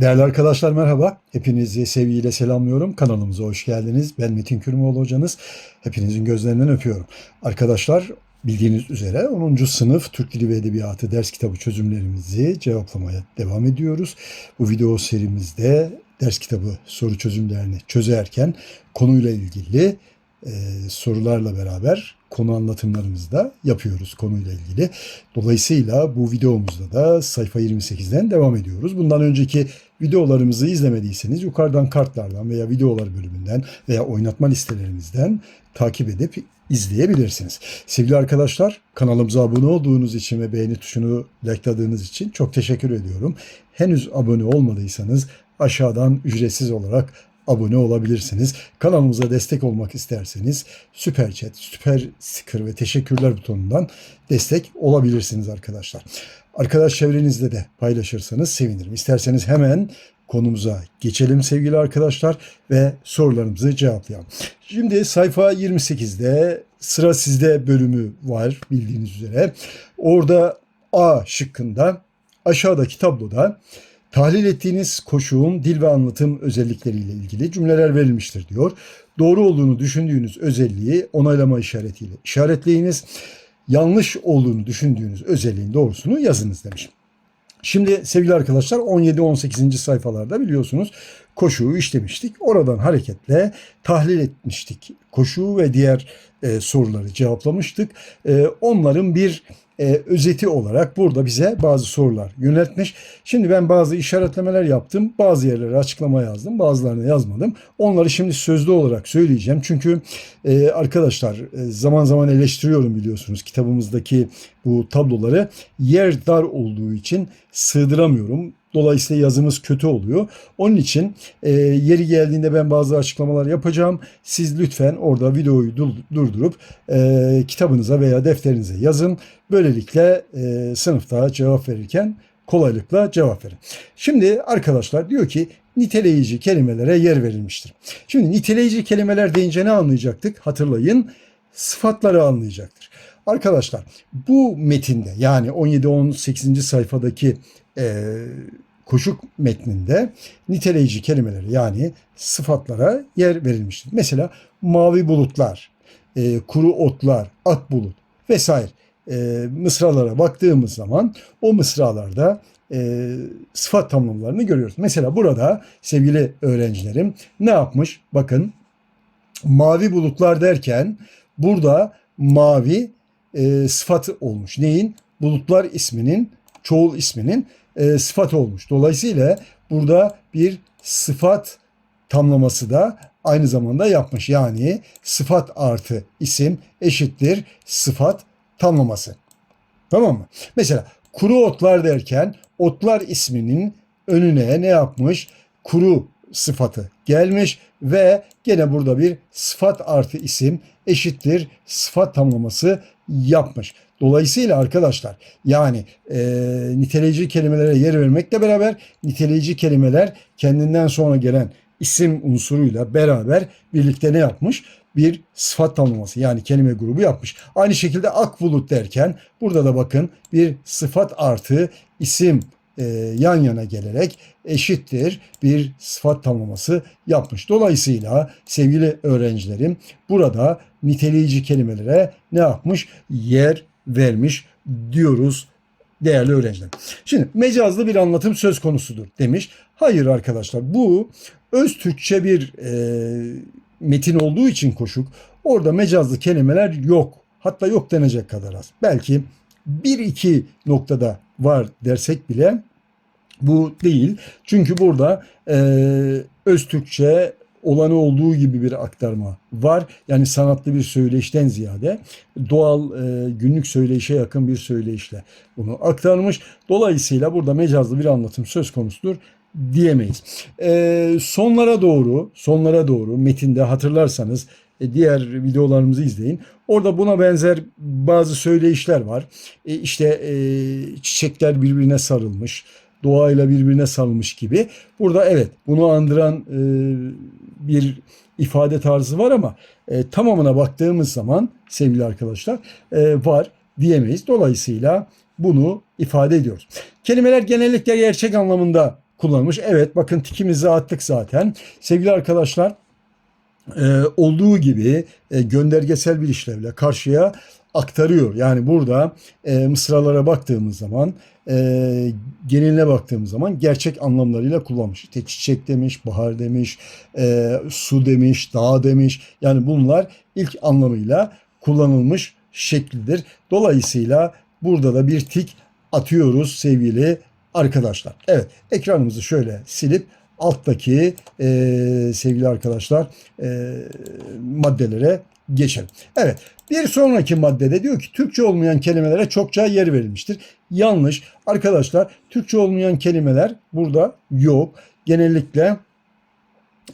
Değerli arkadaşlar merhaba. Hepinizi sevgiyle selamlıyorum. Kanalımıza hoş geldiniz. Ben Metin Kürmoğlu hocanız. Hepinizin gözlerinden öpüyorum. Arkadaşlar bildiğiniz üzere 10. sınıf Türk Dili ve Edebiyatı ders kitabı çözümlerimizi cevaplamaya devam ediyoruz. Bu video serimizde ders kitabı soru çözümlerini çözerken konuyla ilgili e, sorularla beraber konu anlatımlarımızı da yapıyoruz konuyla ilgili. Dolayısıyla bu videomuzda da sayfa 28'den devam ediyoruz. Bundan önceki videolarımızı izlemediyseniz yukarıdan kartlardan veya videolar bölümünden veya oynatma listelerimizden takip edip izleyebilirsiniz. Sevgili arkadaşlar kanalımıza abone olduğunuz için ve beğeni tuşunu likeladığınız için çok teşekkür ediyorum. Henüz abone olmadıysanız aşağıdan ücretsiz olarak abone olabilirsiniz. Kanalımıza destek olmak isterseniz süper chat, süper sticker ve teşekkürler butonundan destek olabilirsiniz arkadaşlar. Arkadaş çevrenizde de paylaşırsanız sevinirim. İsterseniz hemen konumuza geçelim sevgili arkadaşlar ve sorularımızı cevaplayalım. Şimdi sayfa 28'de sıra sizde bölümü var bildiğiniz üzere. Orada A şıkkında aşağıdaki tabloda Tahlil ettiğiniz koşuğun dil ve anlatım özellikleriyle ilgili cümleler verilmiştir diyor. Doğru olduğunu düşündüğünüz özelliği onaylama işaretiyle işaretleyiniz. Yanlış olduğunu düşündüğünüz özelliğin doğrusunu yazınız demiş. Şimdi sevgili arkadaşlar 17-18. sayfalarda biliyorsunuz koşuğu işlemiştik. Oradan hareketle tahlil etmiştik. Koşuğu ve diğer e, soruları cevaplamıştık. E, onların bir e, özeti olarak burada bize bazı sorular yöneltmiş. Şimdi ben bazı işaretlemeler yaptım. Bazı yerlere açıklama yazdım. Bazılarını yazmadım. Onları şimdi sözlü olarak söyleyeceğim. Çünkü e, arkadaşlar e, zaman zaman eleştiriyorum biliyorsunuz kitabımızdaki bu tabloları. Yer dar olduğu için sığdıramıyorum. Dolayısıyla yazımız kötü oluyor. Onun için e, yeri geldiğinde ben bazı açıklamalar yapacağım. Siz lütfen orada videoyu dur- durdurup e, kitabınıza veya defterinize yazın. Böylelikle e, sınıfta cevap verirken kolaylıkla cevap verin. Şimdi arkadaşlar diyor ki niteleyici kelimelere yer verilmiştir. Şimdi niteleyici kelimeler deyince ne anlayacaktık? Hatırlayın sıfatları anlayacaktır. Arkadaşlar bu metinde yani 17-18. sayfadaki e, koşuk metninde niteleyici kelimeleri yani sıfatlara yer verilmiştir. Mesela mavi bulutlar, e, kuru otlar, ak bulut vesaire e, mısralara baktığımız zaman o mısralarda e, sıfat tamlamalarını görüyoruz. Mesela burada sevgili öğrencilerim ne yapmış? Bakın mavi bulutlar derken burada mavi e, sıfatı olmuş. Neyin? Bulutlar isminin, çoğul isminin e, sıfatı olmuş. Dolayısıyla burada bir sıfat tamlaması da aynı zamanda yapmış. Yani sıfat artı isim eşittir sıfat tamlaması. Tamam mı? Mesela kuru otlar derken otlar isminin önüne ne yapmış? Kuru sıfatı gelmiş ve gene burada bir sıfat artı isim eşittir sıfat tamlaması yapmış. Dolayısıyla arkadaşlar yani e, niteleyici kelimelere yer vermekle beraber niteleyici kelimeler kendinden sonra gelen isim unsuruyla beraber birlikte ne yapmış? Bir sıfat tamlaması yani kelime grubu yapmış. Aynı şekilde ak bulut derken burada da bakın bir sıfat artı isim e, yan yana gelerek eşittir bir sıfat tamlaması yapmış. Dolayısıyla sevgili öğrencilerim burada niteleyici kelimelere ne yapmış? Yer vermiş diyoruz değerli öğrenciler. Şimdi mecazlı bir anlatım söz konusudur demiş. Hayır arkadaşlar bu öz Türkçe bir e, metin olduğu için koşuk orada mecazlı kelimeler yok. Hatta yok denecek kadar az. Belki bir iki noktada var dersek bile bu değil. Çünkü burada e, öz Türkçe olanı olduğu gibi bir aktarma var. Yani sanatlı bir söyleyişten ziyade doğal e, günlük söyleyişe yakın bir söyleyişle bunu aktarmış. Dolayısıyla burada mecazlı bir anlatım söz konusudur diyemeyiz. E, sonlara doğru, sonlara doğru metinde hatırlarsanız e, diğer videolarımızı izleyin. Orada buna benzer bazı söyleyişler var. E, işte e, çiçekler birbirine sarılmış doğayla birbirine sarılmış gibi. Burada evet bunu andıran e, bir ifade tarzı var ama e, tamamına baktığımız zaman sevgili arkadaşlar e, var diyemeyiz. Dolayısıyla bunu ifade ediyoruz. Kelimeler genellikle gerçek anlamında kullanılmış. Evet bakın tikimizi attık zaten. Sevgili arkadaşlar e, olduğu gibi e, göndergesel bir işlevle karşıya aktarıyor. Yani burada e, mısralara baktığımız zaman e, geneline baktığımız zaman gerçek anlamlarıyla kullanmış. İşte çiçek demiş, bahar demiş, e, su demiş, dağ demiş. Yani bunlar ilk anlamıyla kullanılmış şeklidir. Dolayısıyla burada da bir tik atıyoruz sevgili arkadaşlar. Evet ekranımızı şöyle silip alttaki e, sevgili arkadaşlar e, maddelere geçelim. Evet bir sonraki maddede diyor ki Türkçe olmayan kelimelere çokça yer verilmiştir. Yanlış. Arkadaşlar Türkçe olmayan kelimeler burada yok. Genellikle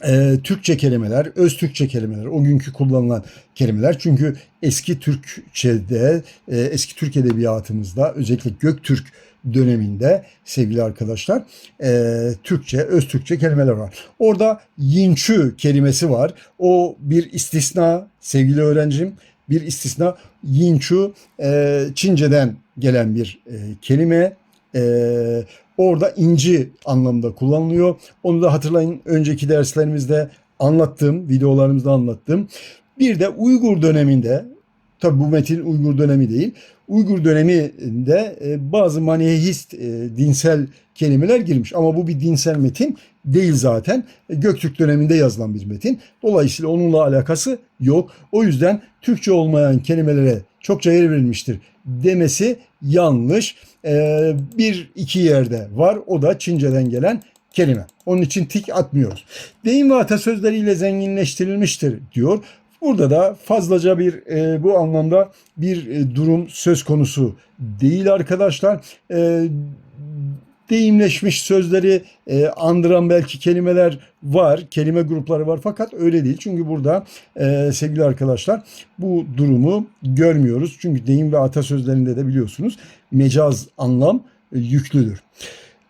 e, Türkçe kelimeler, öz Türkçe kelimeler, o günkü kullanılan kelimeler. Çünkü eski Türkçe'de, e, eski Türk edebiyatımızda özellikle Göktürk döneminde sevgili arkadaşlar e, Türkçe, öz Türkçe kelimeler var. Orada yinçü kelimesi var. O bir istisna sevgili öğrencim. Bir istisna yinçü e, Çince'den gelen bir e, kelime. E, orada inci anlamında kullanılıyor. Onu da hatırlayın önceki derslerimizde anlattım, videolarımızda anlattım. Bir de Uygur döneminde, tabi bu metin Uygur dönemi değil, Uygur döneminde e, bazı manihist e, dinsel kelimeler girmiş. Ama bu bir dinsel metin değil zaten. E, Göktürk döneminde yazılan bir metin. Dolayısıyla onunla alakası yok. O yüzden Türkçe olmayan kelimelere çokça yer verilmiştir demesi yanlış. Bir iki yerde var. O da Çince'den gelen kelime. Onun için tik atmıyoruz. Deyim ve atasözleriyle zenginleştirilmiştir diyor. Burada da fazlaca bir e, bu anlamda bir e, durum söz konusu değil arkadaşlar. E, deyimleşmiş sözleri e, andıran belki kelimeler var, kelime grupları var fakat öyle değil. Çünkü burada e, sevgili arkadaşlar bu durumu görmüyoruz. Çünkü deyim ve atasözlerinde de biliyorsunuz mecaz anlam e, yüklüdür.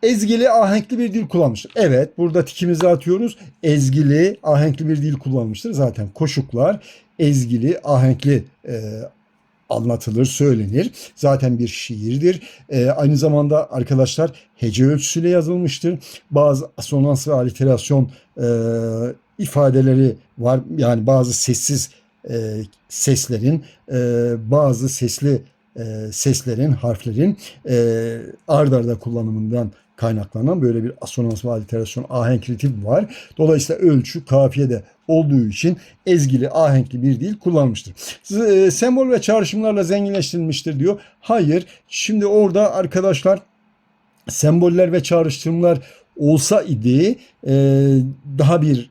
Ezgili ahenkli bir dil kullanmıştır. Evet burada tikimizi atıyoruz. Ezgili ahenkli bir dil kullanmıştır. Zaten koşuklar ezgili ahenkli e, anlatılır, söylenir. Zaten bir şiirdir. E, aynı zamanda arkadaşlar hece ölçüsüyle yazılmıştır. Bazı asonans ve aliterasyon e, ifadeleri var. Yani bazı sessiz e, seslerin, e, bazı sesli e, seslerin, harflerin e, ard arda kullanımından kaynaklanan böyle bir asonans ve aliterasyon ahenk ritim var. Dolayısıyla ölçü kafiyede olduğu için ezgili ahenkli bir dil kullanmıştır. E, sembol ve çağrışımlarla zenginleştirilmiştir diyor. Hayır. Şimdi orada arkadaşlar semboller ve çağrıştırımlar olsa idi e, daha bir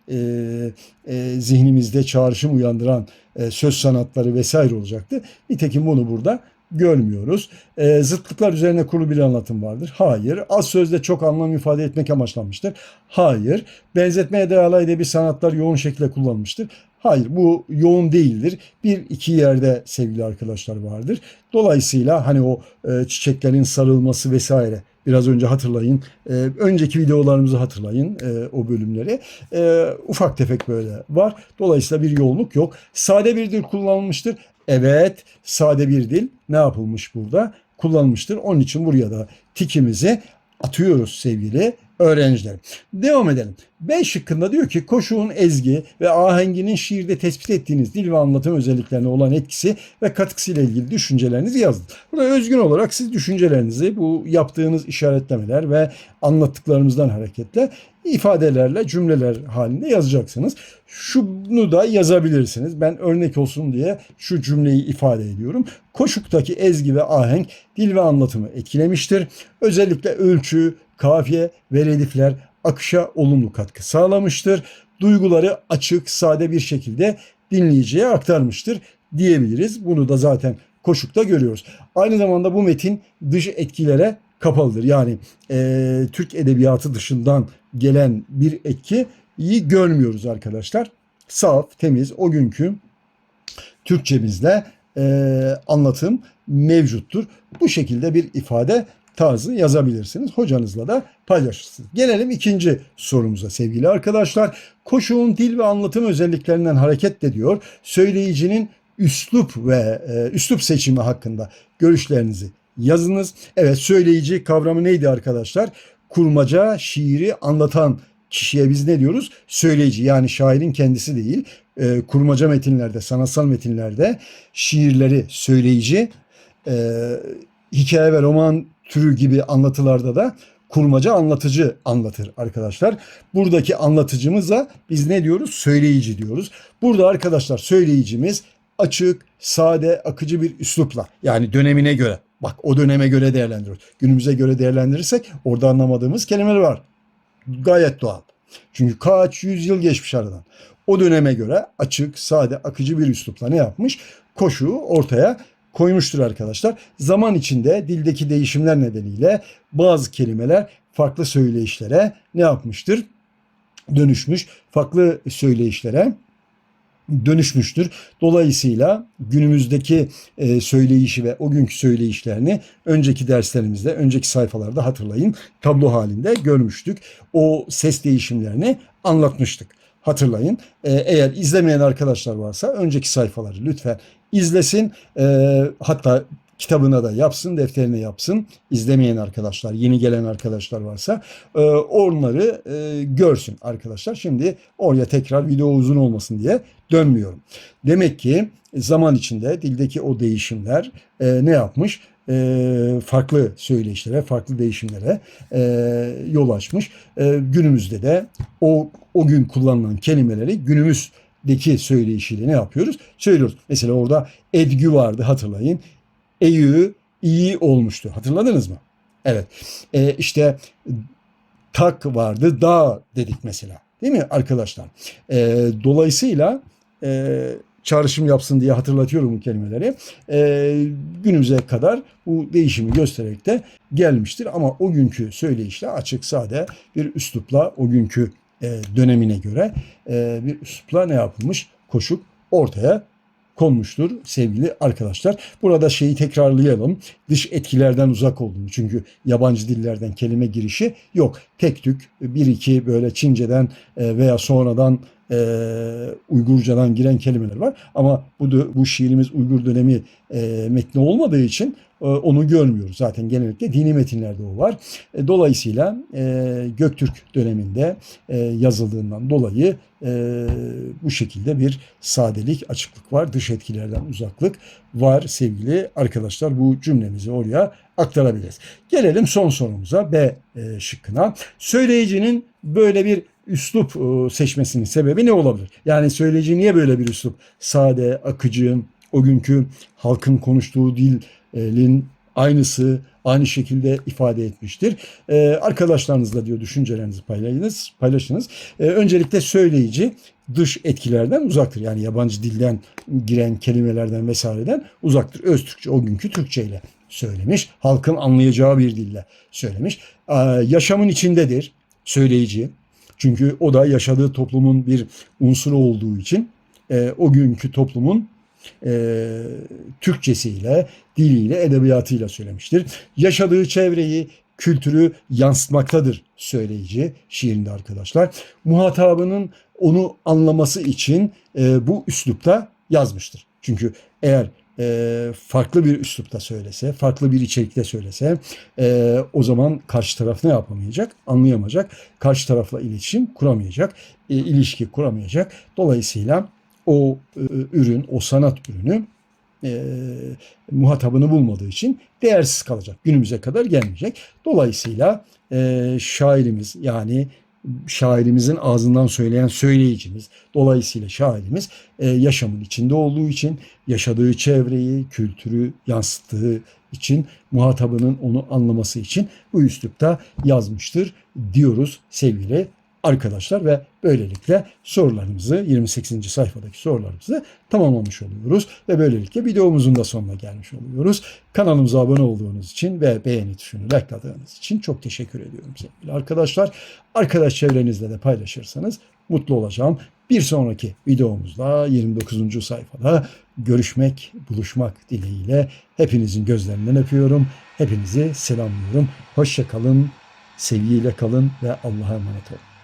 e, zihnimizde çağrışım uyandıran söz sanatları vesaire olacaktı. Nitekim bunu burada görmüyoruz. E, zıtlıklar üzerine kurulu bir anlatım vardır. Hayır. Az sözde çok anlam ifade etmek amaçlanmıştır. Hayır. Benzetmeye dayalı edebi sanatlar yoğun şekilde kullanılmıştır. Hayır bu yoğun değildir. Bir iki yerde sevgili arkadaşlar vardır. Dolayısıyla hani o e, çiçeklerin sarılması vesaire biraz önce hatırlayın. E, önceki videolarımızı hatırlayın e, o bölümleri. E, ufak tefek böyle var. Dolayısıyla bir yoğunluk yok. Sade bir dil kullanılmıştır. Evet sade bir dil ne yapılmış burada? Kullanılmıştır. Onun için buraya da tikimizi atıyoruz sevgili öğrencilerim. Devam edelim. B şıkkında diyor ki koşuğun ezgi ve ahenginin şiirde tespit ettiğiniz dil ve anlatım özelliklerine olan etkisi ve katkısıyla ilgili düşüncelerinizi yazın. Burada özgün olarak siz düşüncelerinizi bu yaptığınız işaretlemeler ve anlattıklarımızdan hareketle ifadelerle cümleler halinde yazacaksınız. Şunu da yazabilirsiniz. Ben örnek olsun diye şu cümleyi ifade ediyorum. Koşuktaki ezgi ve ahenk dil ve anlatımı etkilemiştir. Özellikle ölçü, kafiye ve redifler akışa olumlu katkı sağlamıştır. Duyguları açık, sade bir şekilde dinleyiciye aktarmıştır diyebiliriz. Bunu da zaten koşukta görüyoruz. Aynı zamanda bu metin dış etkilere kapalıdır. Yani e, Türk edebiyatı dışından gelen bir etkiyi görmüyoruz arkadaşlar. Saf, temiz, o günkü Türkçemizde e, anlatım mevcuttur. Bu şekilde bir ifade tarzı yazabilirsiniz. Hocanızla da paylaşırsınız. Gelelim ikinci sorumuza sevgili arkadaşlar. Koşuğun dil ve anlatım özelliklerinden hareketle diyor. Söyleyicinin üslup ve e, üslup seçimi hakkında görüşlerinizi yazınız. Evet söyleyici kavramı neydi arkadaşlar? kurmaca şiiri anlatan kişiye biz ne diyoruz? Söyleyici yani şairin kendisi değil. E, kurmaca metinlerde, sanatsal metinlerde şiirleri söyleyici, e, hikaye ve roman türü gibi anlatılarda da kurmaca anlatıcı anlatır arkadaşlar. Buradaki anlatıcımıza biz ne diyoruz? Söyleyici diyoruz. Burada arkadaşlar söyleyicimiz açık, sade, akıcı bir üslupla yani dönemine göre bak o döneme göre değerlendiriyoruz. Günümüze göre değerlendirirsek orada anlamadığımız kelimeler var. Gayet doğal. Çünkü kaç yüzyıl geçmiş aradan. O döneme göre açık, sade, akıcı bir üslupla ne yapmış? Koşu ortaya koymuştur arkadaşlar. Zaman içinde dildeki değişimler nedeniyle bazı kelimeler farklı söyleyişlere ne yapmıştır? Dönüşmüş. Farklı söyleyişlere dönüşmüştür. Dolayısıyla günümüzdeki e, söyleyişi ve o günkü söyleyişlerini önceki derslerimizde, önceki sayfalarda hatırlayın tablo halinde görmüştük. O ses değişimlerini anlatmıştık. Hatırlayın. E, eğer izlemeyen arkadaşlar varsa önceki sayfaları lütfen izlesin. E, hatta kitabına da yapsın, defterine yapsın. İzlemeyen arkadaşlar, yeni gelen arkadaşlar varsa e, onları e, görsün arkadaşlar. Şimdi oraya tekrar video uzun olmasın diye dönmüyorum. Demek ki zaman içinde dildeki o değişimler e, ne yapmış? E, farklı söyleyişlere, farklı değişimlere e, yol açmış. E, günümüzde de o o gün kullanılan kelimeleri günümüzdeki söyleyişiyle ne yapıyoruz? Söylüyoruz. Mesela orada edgü vardı hatırlayın. Eyü iyi olmuştu. Hatırladınız mı? Evet. E, işte tak vardı, da dedik mesela. Değil mi arkadaşlar? E, dolayısıyla e, çağrışım yapsın diye hatırlatıyorum bu kelimeleri. E, günümüze kadar bu değişimi göstererek de gelmiştir. Ama o günkü söyleyişle açık sade bir üslupla o günkü e, dönemine göre e, bir üslupla ne yapılmış? Koşuk ortaya konmuştur sevgili arkadaşlar. Burada şeyi tekrarlayalım. Dış etkilerden uzak olduğunu. Çünkü yabancı dillerden kelime girişi yok. Tek tük bir iki böyle Çince'den e, veya sonradan e, Uygurcadan giren kelimeler var. Ama bu bu şiirimiz Uygur dönemi e, metni olmadığı için onu görmüyoruz. Zaten genellikle dini metinlerde o var. E, dolayısıyla e, Göktürk döneminde e, yazıldığından dolayı bu şekilde bir sadelik, açıklık var. Dış etkilerden uzaklık var sevgili arkadaşlar. Bu cümlemizi oraya aktarabiliriz. Gelelim son sorumuza B şıkkına. Söyleyicinin böyle bir üslup seçmesinin sebebi ne olabilir? Yani söyleyici niye böyle bir üslup? Sade, akıcı, o günkü halkın konuştuğu dilin aynısı, aynı şekilde ifade etmiştir. Ee, arkadaşlarınızla diyor düşüncelerinizi paylaşınız. paylaşınız. Ee, öncelikle söyleyici dış etkilerden uzaktır. Yani yabancı dilden giren kelimelerden vesaireden uzaktır. Öz Türkçe o günkü Türkçe ile söylemiş. Halkın anlayacağı bir dille söylemiş. Ee, yaşamın içindedir söyleyici. Çünkü o da yaşadığı toplumun bir unsuru olduğu için e, o günkü toplumun e, Türkçesiyle, diliyle, edebiyatıyla söylemiştir. Yaşadığı çevreyi, kültürü yansıtmaktadır söyleyici şiirinde arkadaşlar. Muhatabının onu anlaması için e, bu üslupta yazmıştır. Çünkü eğer e, farklı bir üslupta söylese, farklı bir içerikte söylese e, o zaman karşı taraf ne yapamayacak? Anlayamayacak. Karşı tarafla iletişim kuramayacak. E, ilişki kuramayacak. Dolayısıyla o e, ürün, o sanat ürünü e, muhatabını bulmadığı için değersiz kalacak. Günümüze kadar gelmeyecek. Dolayısıyla e, şairimiz yani şairimizin ağzından söyleyen söyleyicimiz. Dolayısıyla şairimiz e, yaşamın içinde olduğu için, yaşadığı çevreyi, kültürü yansıttığı için, muhatabının onu anlaması için bu üslupta yazmıştır diyoruz sevgili arkadaşlar ve böylelikle sorularımızı 28. sayfadaki sorularımızı tamamlamış oluyoruz ve böylelikle videomuzun da sonuna gelmiş oluyoruz. Kanalımıza abone olduğunuz için ve beğeni tuşunu likeladığınız için çok teşekkür ediyorum sevgili arkadaşlar. Arkadaş çevrenizle de paylaşırsanız mutlu olacağım. Bir sonraki videomuzda 29. sayfada görüşmek, buluşmak dileğiyle hepinizin gözlerinden öpüyorum. Hepinizi selamlıyorum. Hoşça kalın, sevgiyle kalın ve Allah'a emanet olun.